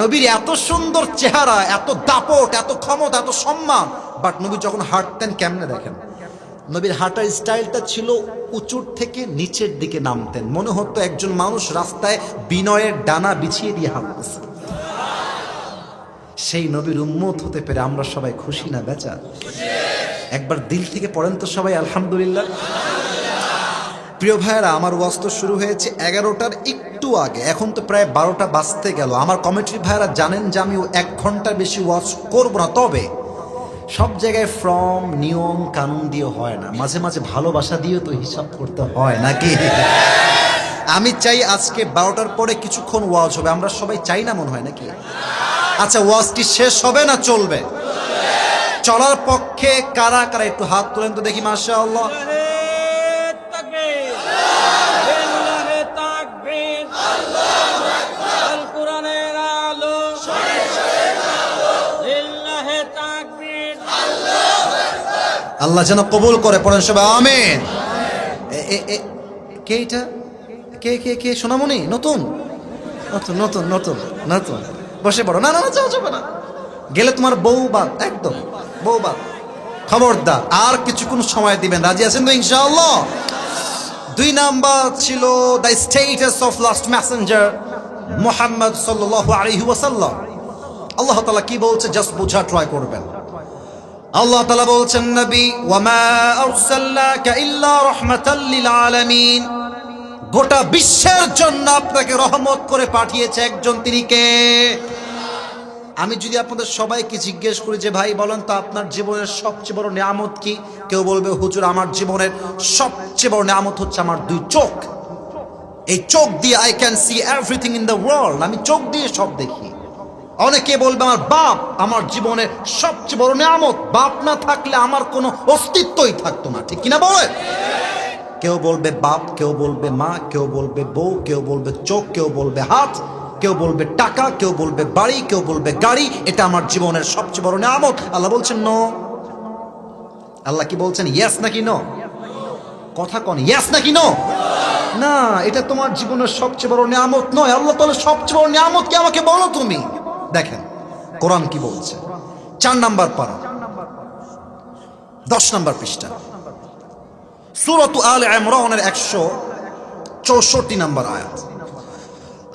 নবীর এত সুন্দর চেহারা, এত দাপট, এত ক্ষমতা, এত সম্মান। বাট নবী যখন হাঁটতেন, কেমনে দেখেন? নবীর হাঁটার স্টাইলটা ছিল উঁচুর থেকে নিচের দিকে নামতেন। মনে হতো একজন মানুষ রাস্তায় বিনয়ের ডানা বিছিয়ে দিয়ে হাঁটতেছে। সেই নবীর উম্মত হতে পেরে আমরা সবাই খুশি না বেচা একবার দিল থেকে পড়েন তো সবাই, আলহামদুলিল্লাহ। প্রিয় ভাইয়েরা, আমার ওয়াজ তো শুরু হয়েছে এগারোটার একটু আগে। এখন তো প্রায় বারোটা বাজতে গেল। আমার কমিটির ভাইয়েরা জানেন যে আমি এক ঘণ্টার বেশি ওয়াজ করব না। তবে সব জায়গায় ফর্ম, নিয়ম, কানুন দিয়ে হয় না। মাঝে মাঝে ভালোবাসা দিয়েও তো হিসাব করতে হয় নাকি? আমি চাই আজকে বারোটার পরে কিছুক্ষণ ওয়াজ হবে। আমরা সবাই চাই না মনে হয় নাকি? আচ্ছা ওয়াজ কি শেষ হবে না চলবে? চলার পক্ষে কারা কারা? একটু হাত তোলেন তো দেখি মাসা আল্লাহ আল্লাহ যেন কবুল করে পড়েন সবাই আমিন। কে এটা? কে কে কে? সোনামণি? নতুন? নতুন নতুন নতুন নতুন। বসে পড়ো। না না না যাও যাবে না। গেলে তোমার বউ বাদ একদম বউ বাদ খবরদার আর কিছুক্ষণ সময় দিবেন। রাজি আছেন তো ইনশাআল্লাহ? দুই নাম্বার ছিল the status of last messenger Muhammad সাল্লাল্লাহু আলাইহি ওয়াসাল্লাম। আল্লাহ তালা কি বলছে? জাস্ট বোঝা ট্রাই করবেন। আল্লাহ তালা বলছেন, নবী গোটা বিশ্বের জন্য আপনাকে রহমত করে পাঠিয়েছে একজন। তিনি কে? আমি যদি আপনাদের সবাইকে জিজ্ঞেস করি যে, ভাই, বলেন তো আপনার জীবনের সবচেয়ে বড় নিয়ামত কি? কেউ বলবে, হুজুর, আমার জীবনের সবচেয়ে বড় নিয়ামত হচ্ছে আমার দুই চোখ। এই চোখ দিয়ে I can see everything in the world আমি চোখ দিয়ে সব দেখি। অনেকে বলবে, আমার বাপ আমার জীবনের সবচেয়ে বড় নিয়ামত। বাপ না থাকলে আমার কোনো অস্তিত্বই থাকতো না। ঠিক কিনা বলে কেউ বলবে বাপ, কেউ বলবে মা, কেউ বলবে বউ, কেউ বলবে চোখ, কেউ বলবে হাত, কেউ বলবে টাকা, কেউ বলবে বাড়ি, কেউ বলবে গাড়ি। এটা আমার জীবনের সবচেয়ে বড় নিয়ামত। আল্লাহ বলছেন, ন। আল্লাহ কি বলছেন ইয়াস নাকি ন? কথা কন ইয়াস নাকি ন? না, এটা তোমার জীবনের সবচেয়ে বড় নিয়ামত নয়। আল্লাহ তাহলে সবচেয়ে বড় নিয়ামত কি আমাকে বলো তুমি। দেখেন, কোরআন কি বলছে? চার নাম্বার পারা, দশ নাম্বার পৃষ্ঠা। সুরত আল ইমরানের একশো চৌষট্টি নাম্বার আয়াত।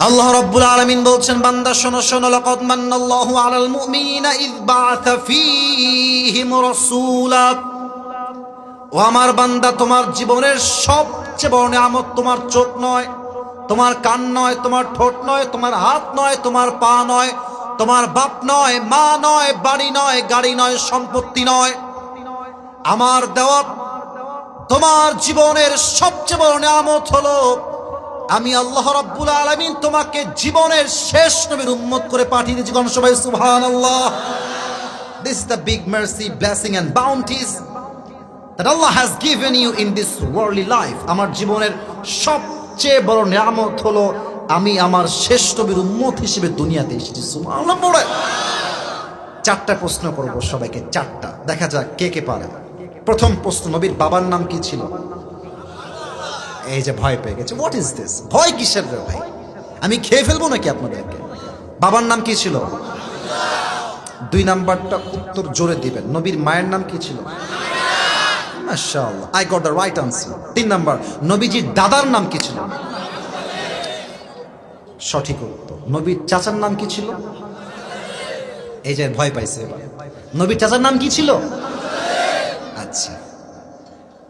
আল্লাহ রাব্বুল আলামিন বলছেন, বান্দা, শোনো শোনো, লাকাদ মান্নাল্লাহু আলাল মুমিনিনা ইয বাআথা ফীহিম ও আমার বান্দা, তোমার জীবনের সবচেয়ে বড় নিয়ামত তোমার চোখ নয়, তোমার কান নয়, তোমার ঠোঁট নয়, তোমার হাত নয়, তোমার পা নয় তোমার বাপ নয়, মা নয়, বাড়ি নয়, গাড়ি নয়, সম্পত্তি নয়। আমার দেওয়া, তোমার জীবনের সবচেয়ে বড় নিয়ামত হলো, আমি আল্লাহ রাব্বুল আলামিন তোমাকে জীবনের শেষ নবীর উম্মত করে পাঠিয়ে দিয়েছি গণ সবাই সুবহানাল্লাহ। This the big mercy blessing and bounties that Allah has given you in this worldly life. আমার জীবনের সবচেয়ে বড় নিয়ামত হলো আমি আমার শেষ নবীর উম্মত হিসেবে দুনিয়াতে এসেছি। চারটা প্রশ্ন করব সবাইকে, চারটা। দেখা যাক কে কে পারে। প্রথম প্রশ্ন, নবীর বাবার নাম কি ছিল? এই যে ভয় পেয়ে গেছে হোয়াট ইজ দিস ভয় কিসের রে ভাই? আমি খেয়ে ফেলব নাকি আপনাদেরকে? বাবার নাম কি ছিল? দুই নাম্বারটা উত্তর জোরে দিবেন। নবীর মায়ের নাম কি ছিল? মাশাআল্লাহ I got the right answer তিন নাম্বার, নবীজির দাদার নাম কি ছিল? সঠিক উত্তর। নবীর চাচার নাম কি ছিল? এই যে ভয় পাইছে এবার। নবীর চাচার নাম কি ছিল? আচ্ছা।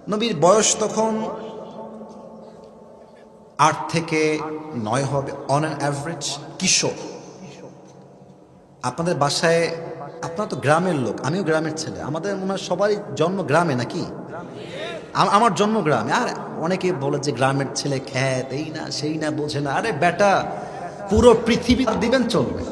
নবীর বয়স তখন আট থেকে নয় হবে অন অ্যান অ্যাভারেজ কিশোর। আপনাদের বাসায়, আপনারা তো গ্রামের লোক, আমিও গ্রামের ছেলে। আমাদের মনে হয় সবারই জন্ম গ্রামে নাকি? আম- আমার জন্ম গ্রামে। আর অনেকে বলে যে গ্রামের ছেলে খ্যাত, এই না, সেই না, বোঝে না। আরে বেটা পুরো পৃথিবী দিবেন চলবে।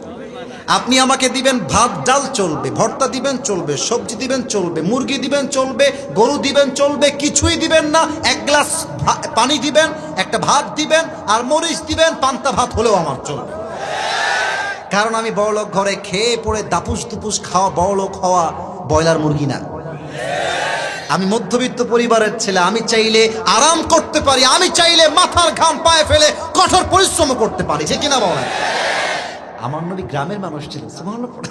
আপনি আমাকে দিবেন ভাত, ডাল চলবে, ভর্তা দিবেন চলবে, সবজি দিবেন চলবে, মুরগি দিবেন চলবে, গরু দিবেন চলবে, কিছুই দিবেন না। এক গ্লাস পানি দিবেন, একটা ভাত দিবেন, আর মরিচ দিবেন, পান্তা ভাত হলেও আমার চলবে। কারণ আমি বড়লোক ঘরে খেয়ে পড়ে দাপুস দুপুস খাওয়া, বড়লোক হওয়া, ব্রয়লার মুরগি না। আমি মধ্যবিত্ত পরিবারের ছেলে, আমি চাইলে আরাম করতে পারি, আমি চাইলে মাথার ঘাম পায়ে ফেলে কঠোর পরিশ্রম করতে পারি। যে কিনা বলেন? আমার নবী গ্রামের মানুষ পড়ে।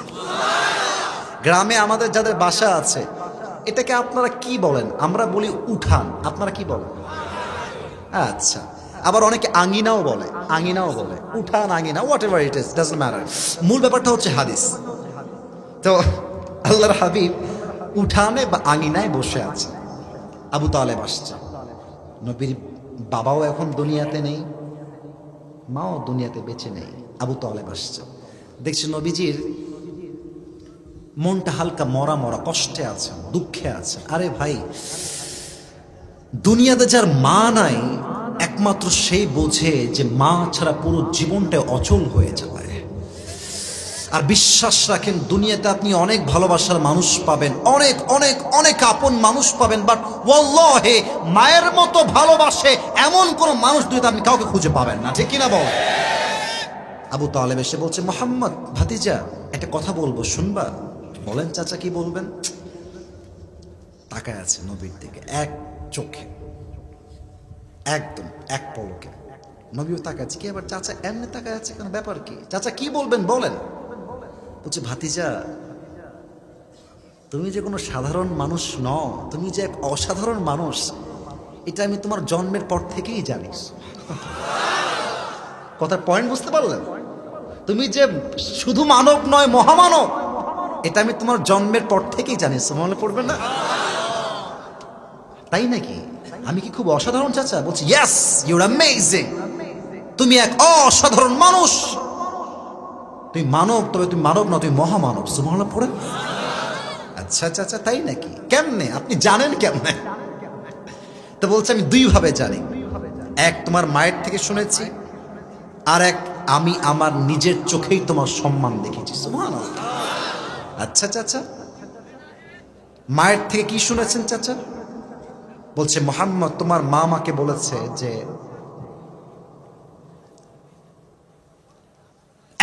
গ্রামে আমাদের যাদের বাসা আছে, এটাকে আপনারা কি বলেন? আমরা বলি উঠান। আপনারা কি বলেন? আচ্ছা। আবার অনেকে আঙিনাও বলে আঙিনাও বলে। উঠান, আঙিনা whatever it is doesn't matter মূল ব্যাপারটা হচ্ছে হাদিস। তো আল্লাহর হাবিব উঠানে বা আঙিনায় বসে আছে। আবু তালেব আসছে। নবীর বাবাও এখন দুনিয়াতে নেই, মাও দুনিয়াতে বেঁচে নেই। আবু তালেব আসছে। দেখছি নবীজির মনটা হালকা মরা মরা, কষ্টে আছে, দুঃখে আছে। আরে ভাই, দুনিয়াতে যার মা নাই, একমাত্র সেই বোঝে যে মা ছাড়া পুরো জীবনটা অচল হয়ে যাবে আর বিশ্বাস রাখেন, দুনিয়াতে আপনি অনেক ভালোবাসার মানুষ পাবেন। অনেক অনেক অনেক আপন মানুষ পাবেন বাট ওয়াল্লাহে মায়ের মতো ভালোবাসে এমন কোন মানুষ দুইটা আপনি কাউকে খুঁজে পাবেন না। ঠিক কিনা বল? আবু তালেব এসে বলছে, মোহাম্মদ, ভাতিজা, একটা কথা বলব, শুনবা? বলেন চাচা কি বলবেন? তাকায় আছে নবীর দিকে, এক চোখে, একদম এক পলকে। নবীও তাকাচ্ছে কি আবার চাচা এমনি তাকায় আছে কেন? ব্যাপার কি? চাচা কি বলবেন, বলেন। বলছে, ভাতিজা, তুমি যে কোনো সাধারণ মানুষ ন তুমি যে এক অসাধারণ মানুষ, এটা আমি তোমার জন্মের পর থেকেই জানিস কথার পয়েন্ট বুঝতে পারলেন? তুমি যে শুধু মানব নয়, মহামানব, এটা আমি তোমার জন্মের পর থেকেই জানি। মনে পড়বে না? তাই নাকি? আমি কি খুব অসাধারণ, চাচা? বলছি ইয়েস ইউর অ্যামেজিং তুমি এক অসাধারণ মানুষ। তুমি মানব, তবে তুমি মানব না তুমি মহামানব। সুমহলা পড়ে? আচ্ছা আচ্ছা আচ্ছা তাই নাকি? কেমনে? আপনি জানেন কেমনে? তো বলছে, আমি দুই ভাবে জানি। এক তোমার মায়ের থেকে শুনেছি, আর এক আমি আমার নিজের চোখেই তোমার সম্মান দেখেছি। সুবহানাল্লাহ। আচ্ছা চাচা মায়ের থেকে কি শুনেছেন, চাচা? বলছে, মোহাম্মদ, তোমার মা আমাকে বলেছে যে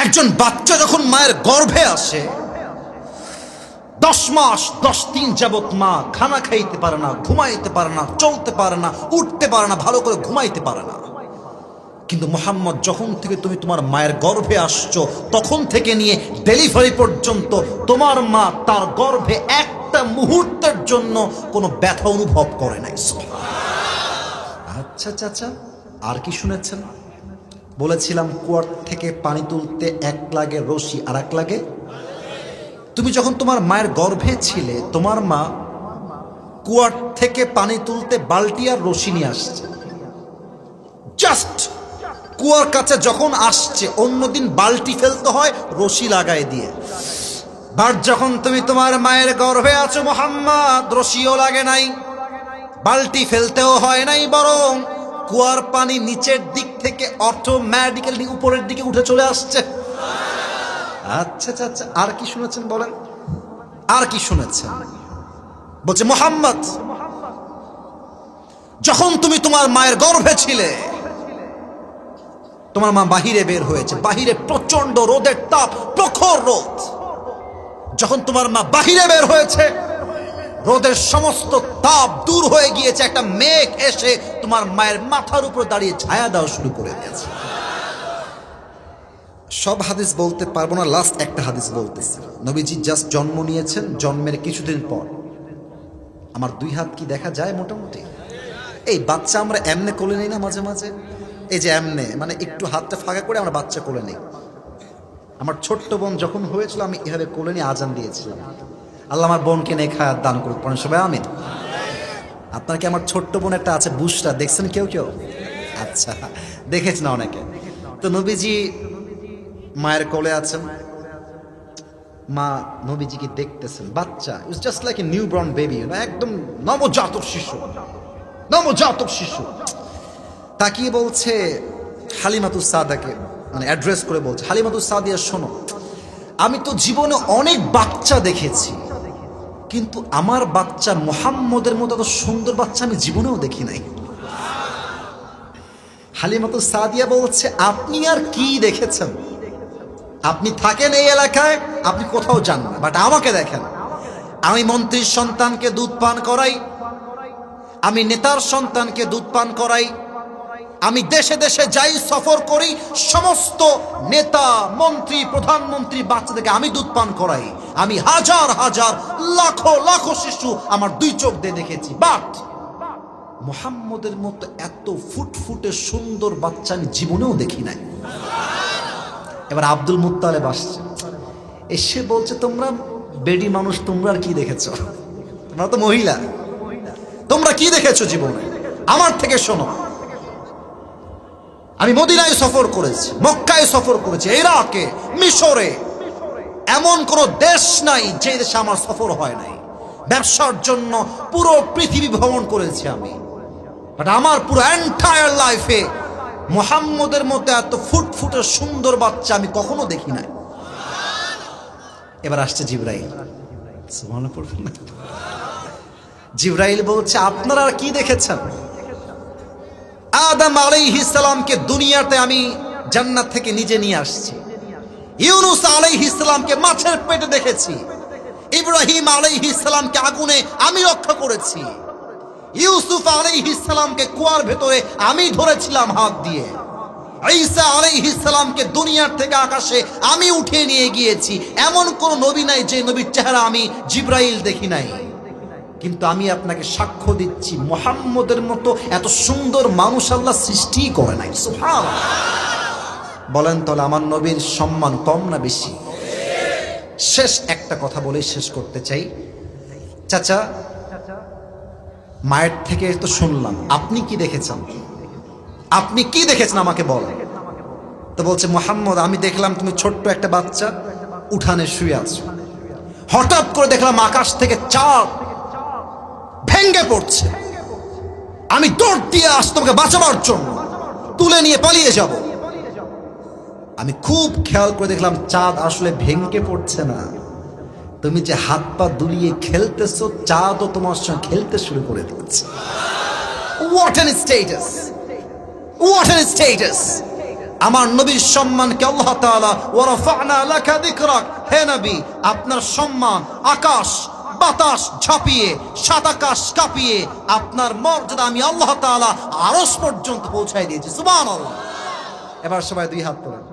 একজন বাচ্চা যখন মায়ের গর্ভে আসে, দশ মাস, দশ দিন যাবৎ মা খানা খাইতে পারে না, ঘুমাইতে পারে না, চলতে পারে না, উঠতে পারে না, ভালো করে ঘুমাইতে পারে না। কিন্তু মোহাম্মদ, যখন থেকে তুমি তোমার মায়ের গর্ভে আসছো, তখন থেকে নিয়ে ডেলিভারি পর্যন্ত তোমার মা তার গর্ভে একটা মুহূর্তের জন্য কোনো ব্যথা অনুভব করে নাই। আচ্ছা চাচা, আর কি শুনেছেন? বলেছিলাম, কুয়ার থেকে পানি তুলতে এক লাগে রশি, আর এক লাগে? তুমি যখন তোমার মায়ের গর্ভে ছিলে, তোমার মা কুয়ার থেকে পানি তুলতে বালতি আর রশি নিয়ে আসছে। জাস্ট কুয়ার কাছে যখন আসছে, অন্যদিন বালতি ফেলতে হয়, রশি লাগাই দিয়ে। বাট যখন তুমি তোমার মায়ের গর্ভে আছো, মোহাম্মদ, রশিও লাগে নাই। বালতি ফেলতেও হয় নাই, বরং কুয়ার পানি নিচের দিক থেকে অটোমেটিক্যালি উপরের দিকে উঠে চলে আসছে। আচ্ছা আচ্ছা আচ্ছা আর কি শুনেছেন বলেন? আর কি শুনেছেন? বলছে, মোহাম্মদ, যখন তুমি তোমার মায়ের গর্ভে ছিলে, তোমার মা বাহিরে বের হয়েছে, বাহিরে প্রচণ্ড রোদের তাপ, প্রখর রোদ। যখন তোমার মা বাহিরে বের হয়েছে রোদের সমস্ত তাপ দূর হয়ে গিয়েছে। একটা মেঘ এসে তোমার মায়ের মাথার উপর দাঁড়িয়ে ছায়া দেওয়া শুরু করে দিয়েছে। সব হাদিস বলতে পারব না লাস্ট একটা হাদিস বলতেছি। নবীজি জাস্ট জন্ম নিয়েছেন, জন্মের কিছুদিন পর। আমার দুই হাত কি দেখা যায় মোটামুটি? এই বাচ্চা আমরা এমনে কোলে নিই না মাঝে মাঝে? এই যে এমনে মানে একটু হাতটা ফাঁকা করে আমরা বাচ্চা কোলে নিই। আমার ছোট্ট বোন যখন হয়েছিল, আমি এভাবে কোলে নিয়ে আজান দিয়েছিলাম। আল্লাহ আমার বোনকে নিয়ে খায়াত দান করুক। পড়েন সবাই আমিন। আপনার কি আমার ছোট্ট বোন একটা আছে বুসটা দেখছেন কেউ কেউ? আচ্ছা দেখেছি না অনেকে। তো নবীজি মায়ের কোলে আছেন। মা নবীজিকে দেখতেছেন। বাচ্চা it's just like a new born baby একদম নবজাতক শিশু। নবজাতক শিশু। তাকিয়ে বলছে হালিমাতুস সাদাকে মানে অ্যাড্রেস করে বলছে, হালিমাতুস সাদিয়া, শোনো, আমি তো জীবনে অনেক বাচ্চা দেখেছি। কিন্তু আমার বাচ্চা মোহাম্মদের মতো এত সুন্দর বাচ্চা আমি জীবনেও দেখি নাই। হালিমাতুস সাদিয়া বলছে, আপনি আর কি দেখেছেন? আপনি থাকেন এই এলাকায়, আপনি কোথাও যান না বাট আমাকে দেখেন। আমি মন্ত্রীর সন্তানকে দুধ পান করাই, আমি নেতার সন্তানকে দুধ পান করাই আমি দেশে দেশে যাই, সফর করি, সমস্ত নেতা, মন্ত্রী, প্রধানমন্ত্রী, বাচ্চাদেরকে আমি দুধ পান করাই। আমি হাজার হাজার, লাখো লাখো শিশু আমার দুই চোখ দিয়ে দেখেছি। বাট মোহাম্মদের মতো এত ফুটফুটে সুন্দর বাচ্চা আমি জীবনেও দেখি নাই। এবার আব্দুল মুত্তালেব আসছে। এসে বলছে, তোমরা বেডি মানুষ, তোমরা আর কি দেখেছ? তোমরা তো মহিলা। তোমরা কি দেখেছ জীবনে? আমার থেকে শোনো। আমি মদিনায় সফর করেছি, মক্কায় সফর করেছি, ইরাকে, মিশরে। এমন কোন দেশ নাই যে দেশে আমার সফর হয় নাই। ব্যবসার জন্য পুরো পৃথিবী ভ্রমণ করেছি আমি। বাট আমার পুরো এন্টায়ার লাইফে মোহাম্মদের মতো এত ফুটফুটে সুন্দর বাচ্চা আমি কখনো দেখি নাই। এবার আসছে জিব্রাইল। জিব্রাইল বলছে, আপনারা কি দেখেছেন? আদম আলাইহিস সালামকে দুনিয়াতে আমি জান্নাত থেকে নিজে নিয়ে আসছি। ইউনুস আলাইহিস সালামকে মাছের পেটে দেখেছি। ইব্রাহিম আলাইহিস সালামকে আগুনে আমি রক্ষা করেছি। ইউসুফ আলাইহিস সালামকে কুয়ার ভেতরে আমি ধরেছিলাম হাত দিয়ে। ঈসা আলাইহিস সালামকে দুনিয়ার থেকে আকাশে আমি উঠিয়ে নিয়ে গিয়েছি। এমন কোন নবী নাই যে নবীর চেহারা আমি জিব্রাইল দেখি নাই। কিন্তু আমি আপনাকে সাক্ষ্য দিচ্ছি মোহাম্মদের মতো এত সুন্দর মানুষ আল্লাহ সৃষ্টি করে নাই। বলেন তাহলে আমার নবীর সম্মান কম না বেশি? শেষ একটা কথা বলে শেষ করতে চাই। চাচা মায়ের থেকে তো শুনলাম আপনি কি দেখেছেন? আপনি কি দেখেছেন আমাকে বলেন তো বলছে মোহাম্মদ আমি দেখলাম তুমি ছোট্ট একটা বাচ্চা উঠানে শুয়ে আছো। হঠাৎ করে দেখলাম আকাশ থেকে চাঁদ ভেঙ্গে পড়ছে। আমি দৌড় দিয়ে আস তোমাকে বাঁচাবার জন্য তুলে নিয়ে পালিয়ে যাব। আমি খুব খেয়াল করে দেখলাম চাঁদ আসলে ভেঙ্গে পড়ছে না। তুমি যে হাত পা দুলিয়ে খেলতেছো, চাঁদও তোমার সঙ্গে খেলতে শুরু করে দিচ্ছে। What an status what an status আমার নবীর সম্মানকে আল্লাহ তাআলা, ওয়া রাফা'না লাকা যিকরাক হে নবী, আপনার সম্মান আকাশ বাতাস ঝাঁপিয়ে সাত আকাশ কাঁপিয়ে, আপনার মর্যাদা আমি আল্লাহ তাআলা আরশ পর্যন্ত পৌঁছায় দিয়েছি। সুবহানাল্লাহ। এবার সবাই দুই হাত তোলেন।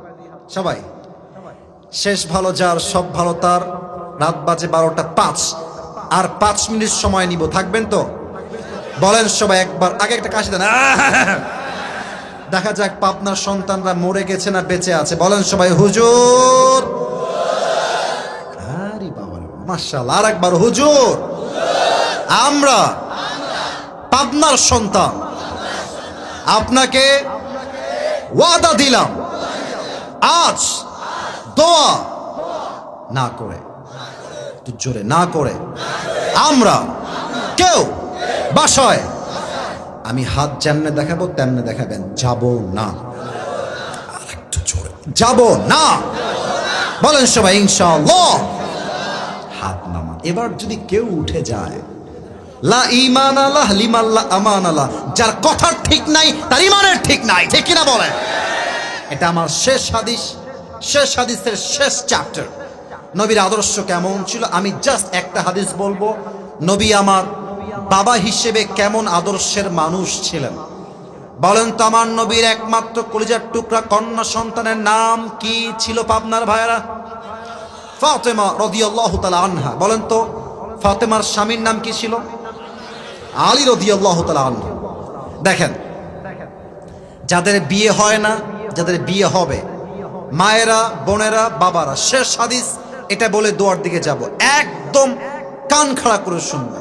সবাই। শেষ ভালো যার, সব ভালো তার। রাত বাজে বারোটা পাঁচ। আর পাঁচ মিনিট সময় নিব। থাকবেন তো? বলেন সবাই একবার। আগে একটা কাশি দেন! দেখা যাক পাপনার সন্তানরা মরে গেছে না বেঁচে আছে। বলেন সবাই, হুজুর! মার্শাল আর একবার হুজুর। আমরা পাবনার সন্তান। আপনাকে ওয়াদা দিলাম। আজ দোয়া না করে জোরে না করে। আমরা কেউ বাসায়, আমি হাত যেমনে দেখাবো তেমনে দেখাবেন, যাব না। যাব না। বলেন সবাই, ইনশাআল্লাহ। হাত নামান। এবার যদি কেউ উঠে যায়, লা ইমান আল্লাহ লিমাল্লাহ আমান আল্লাহ, যার কথার ঠিক নাই, তার ইমানের ঠিক নাই, ঠিক কিনা বলেন? এটা আমার শেষ হাদিস, শেষ হাদিসের শেষ চ্যাপ্টার নবীর আদর্শ কেমন ছিল? আমি জাস্ট একটা হাদিস বলব, নবী আমার বাবা হিসেবে কেমন আদর্শের মানুষ ছিলেন? বলেন তো আমার নবীর একমাত্র কলিজার টুকরা কন্যা সন্তানের নাম কি ছিল পাবনার ভাইয়েরা? ফাতেমা রদিয়াল্লাহু তাআলা আনহা, বলেন তো, ফাতেমার স্বামীর নাম কি ছিল? আলী রদিয়াল্লাহু তাআলা আনহা। দেখেন, যাদের বিয়ে হয় না, যাদের বিয়ে হবে, মায়েরা, বোনেরা, বাবারা, শেষ হাদিস, এটা বলে দোয়ার দিকে যাব। একদম কান খাড়া করে শুনবে।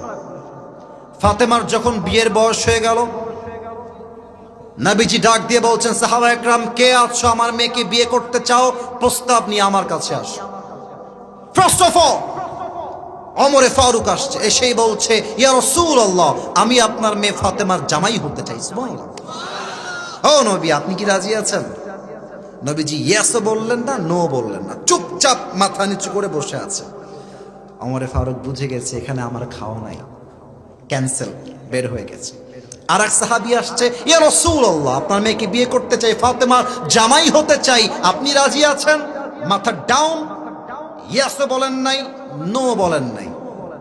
ফাতেমার যখন বিয়ের বয়স হয়ে গেল, নাবিজি ডাক দিয়ে বলছেন, সাহাবা একরাম, কে আছো? আমার মেয়েকে বিয়ে করতে চাও? প্রস্তাব নিয়ে আমার কাছে আসো। ফার্স্ট অফ অল অমরে ফারুক আসছে, এসেই বলছে, ইয়া রাসূলুল্লাহ, আমি আপনার মেয়ে ফাতেমার জামাই হতে চাই। সুবহানাল্লাহ। ও নবী, আপনি কি রাজি আছেন? নবীজি ইয়েসও বললেন না নো বললেন না। চুপচাপ মাথা নিচু করে বসে আছে। অমরে ফারুক বুঝে গেছে, এখানে আমার খাওয়া নাই। ক্যান্সেল বের হয়ে গেছে। আর এক সাহাবি আসছে, ইয়া রাসূলুল্লাহ, আপনার মেয়েকে বিয়ে করতে চাই, ফাতেমার জামাই হতে চাই, আপনি রাজি আছেন? মাথা ডাউন ইয়াসও বলেন নাই, নো বলেন নাই।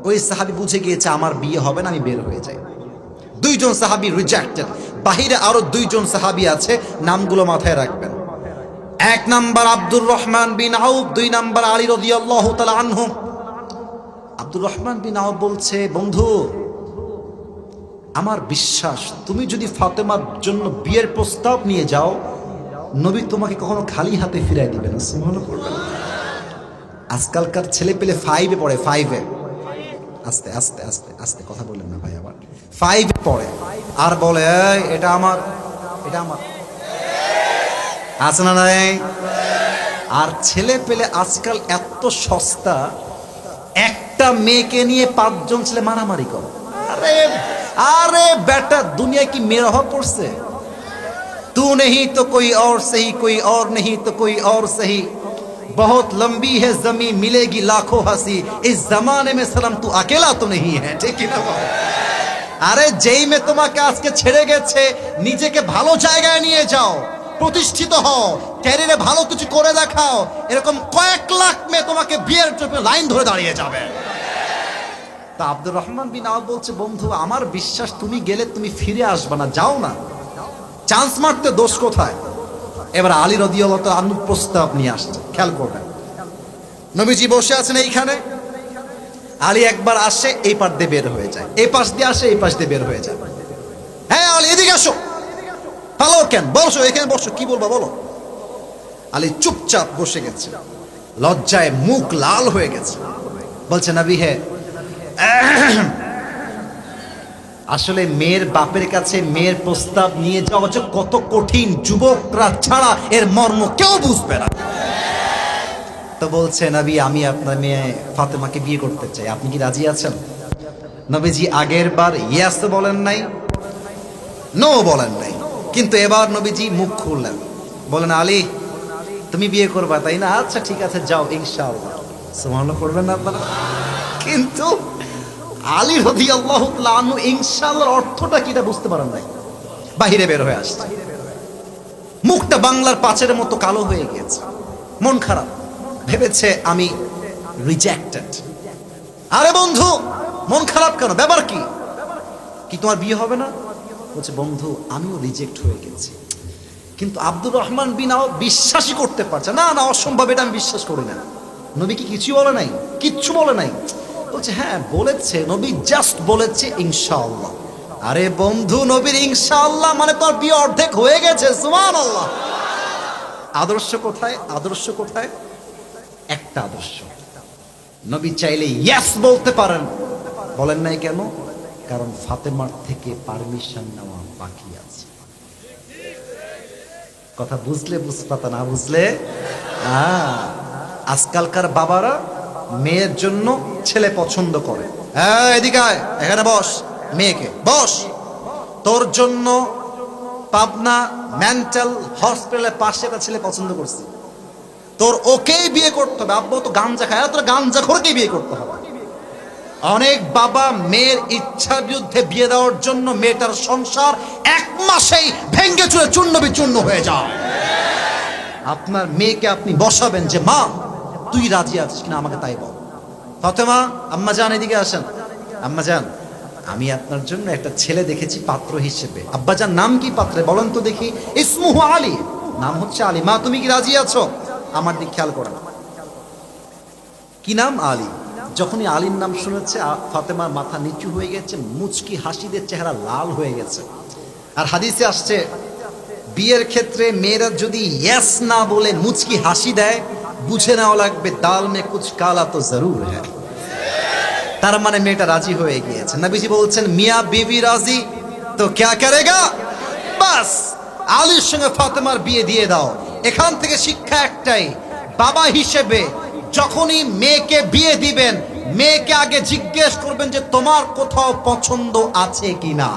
ওই সাহাবি বুঝে গিয়েছে, আমার বিয়ে হবে না, আমি বের হয়ে যাই। দুইজন সাহাবি রিজেক্টেড বাহিরে আরও দুইজন সাহাবি আছে, নামগুলো মাথায় রাখবেন। এক number Abdur Rahman bin Auf, দুই নাম্বার আলী রাদিয়াল্লাহু তাআলা আনহু। আব্দুর রহমান বিন আউফ বলছে, বন্ধু, আমার বিশ্বাস, তুমি যদি ফাতেমার জন্য বিয়ের প্রস্তাব নিয়ে যাও, নবী তোমাকে কখনো খালি হাতে ফিরাই দিবে না। সুবহানাল্লাহ। করবে না। আজকালকার ছেলে পেলে ফাইভে পড়ে ফাইভে আস্তে আস্তে আস্তে আস্তে, কথা বললেন না ভাই আবার। ফাইভে পড়ে। আর বলে এটা আমার এটা আমার। আছে না নাই? আর ছেলে পেলে আজকাল এত সস্তা, একটা মেয়েকে নিয়ে পাঁচজন ছেলে মারামারি করে। আরে আরে বেটা দুনিয়া কি মেয়ের পড়ছে? তু নেহি তো কই, অর সহি কই, অর নেহি তো কই, অর সহি। बहुत लंबी है जमी मिलेगी लाखों हंसी इस जमाने में सलाम तू अकेला तो नहीं है ঠিক না বল? আরে যেই মে তোমাকে আজকে ছেড়ে গেছে নিজেকে ভালো জায়গায় নিয়ে যাও প্রতিষ্ঠিত হও ক্যারিয়ারে ভালো কিছু করে দেখাও এরকম কয়েক লাখ মেয়ে তোমাকে বিয়ের জন্য লাইন ধরে দাঁড়িয়ে যাবে তা আব্দুর রহমান বিন আওয়াব বলছে বন্ধু আমার বিশ্বাস তুমি গেলে তুমি ফিরে আসবে না যাও না চান্স মারতে দোষ কোথায় এবার আলী রদিয়াল্লাহ আনু প্রস্তাব নিয়ে আসছে। খেয়াল করবেন। নবীজি বসে আছেন এইখানে। আলী একবার আসে, এই পাশ দিয়ে বের হয়ে যায়। এই পাশ দিয়ে আসে, এই পাশ দিয়ে বের হয়ে যায়। হ্যাঁ আলী, এদিকে আসো। পালো কেন? বসো, এখানে বসো। কি বলব, বলো। আলী চুপচাপ বসে গেছে। লজ্জায় মুখ লাল হয়ে গেছে। বলছে, নবী হে আসলে মেয়ের বাপের কাছে মেয়ের প্রস্তাব নিয়ে যাওয়া হচ্ছে কত কঠিন যুবকরা ছাড়া এর মর্ম কেউ বুঝবে না। তো বলছে, নবী, আমি আপনার মেয়ে ফাতেমাকে বিয়ে করতে চাই। আপনি কি রাজি আছেন? নবীজি আগের বার ইয়াস বলেন নাই, নো বলেন নাই। কিন্তু এবার নবীজি মুখ খুললেন। বলেন, আলী, তুমি বিয়ে করবা, তাই না? আচ্ছা ঠিক আছে, যাও, ইনশাআল্লাহ। সুবহানাল্লাহ করবেন না আপনারা? কিন্তু আলী রদি আল্লাহ আনু ইনশাআল্লাহর অর্থটা কি এটা বুঝতে পারেন নাই। বাহিরে বের হয়ে আসছে। মুখটা বাংলার পাঁচের মতো কালো হয়ে গেছে মন খারাপ। ভেবেছে আমি রিজেক্টেড আরে বন্ধু, মন খারাপ কেন? ব্যাপার কি? কি তোমার বিয়ে হবে না? বলছে, বন্ধু, আমিও রিজেক্ট হয়ে গেছি। কিন্তু আব্দুর রহমান বিনাও বিশ্বাসই করতে পারছে না। না অসম্ভব, এটা আমি বিশ্বাস করি না। নবী কি কিছু বলে নাই? কিচ্ছু বলে নাই। বলছে হ্যাঁ বলেছে, নবী জাস্ট বলেছে, ইনশাআল্লাহ। আরে বন্ধু, নবীর ইনশাআল্লাহ মানে তোর বিয়ে অর্ধেক হয়ে গেছে সুমান আল্লাহ আদর্শ কোথায়? আদর্শ কোথায়? একটা আদর্শ। নবী চাইলে ইয়াস বলতে পারেন। বলেন নাই কেন? কারণ ফাতেমার থেকে পারমিশন নেওয়া বাকি আছে। কথা বুঝলে বুঝপাতা না বুঝলে? আজকালকার বাবারা মেয়ের জন্য ছেলে পছন্দ করে। হ্যাঁ এদিকে আয়, এখানে বস। মেয়েকে। বস। তোর জন্য পাবনা মেন্টাল হসপিটালের পাশে একটা ছেলে পছন্দ করছি। তোর ওকেই বিয়ে করতে হবে। আব্বু তো গাঞ্জা খায়। তোর গাঞ্জা খোরকেই বিয়ে করতে হবে। অনেক বাবা মেয়ের ইচ্ছার বিরুদ্ধে বিয়ে দেওয়ার জন্য মেয়েটার সংসার এক মাসেই ভেঙ্গে চুরে চূর্ণ বিচূর্ণ হয়ে যায়। আপনার মেয়েকে আপনি বসাবেন যে মা তুই রাজি আছিস কিনা আমাকে তাই বল। ফতেমা আম্মা যান এদিকে আসেন। আম্মা যান আমি আপনার জন্য একটা ছেলে দেখেছি পাত্র হিসেবে। আব্বাজান, নাম কি পাত্রে? বলেন তো দেখি। ইসমুহু আলী। নাম হচ্ছে আলী। মা, তুমি কি রাজি আছো? আমার দিক খেয়াল করো। কি নাম? আলী। যখনই আলীর নাম শুনেছে ফাতেমার মাথা নিচু হয়ে গেছে, মুচকি হাসিদের চেহারা লাল হয়ে গেছে। আর হাদিসে আসছে, বিয়ের ক্ষেত্রে মেয়েরা যদি ইয়েস না বলে মুচকি হাসি দেয়, বুঝে নেওয়া লাগবে, দাল মে কুচ কালা তো জরুর হ্যাঁ তার মানে মেয়েটা রাজি হয়ে গিয়েছে। নবীজি বলছেন, মিয়া বিবি রাজি? তো ক্যা করেগা? বাস, আলীর সঙ্গে ফাতেমার বিয়ে দিয়ে দাও। এখান থেকে শিক্ষা একটাই, বাবা হিসেবে যখনই মেয়েকে বিয়ে দিবেন, মেয়েকে আগে জিজ্ঞেস করবেন যে তোমার কোথাও পছন্দ আছে কিনা।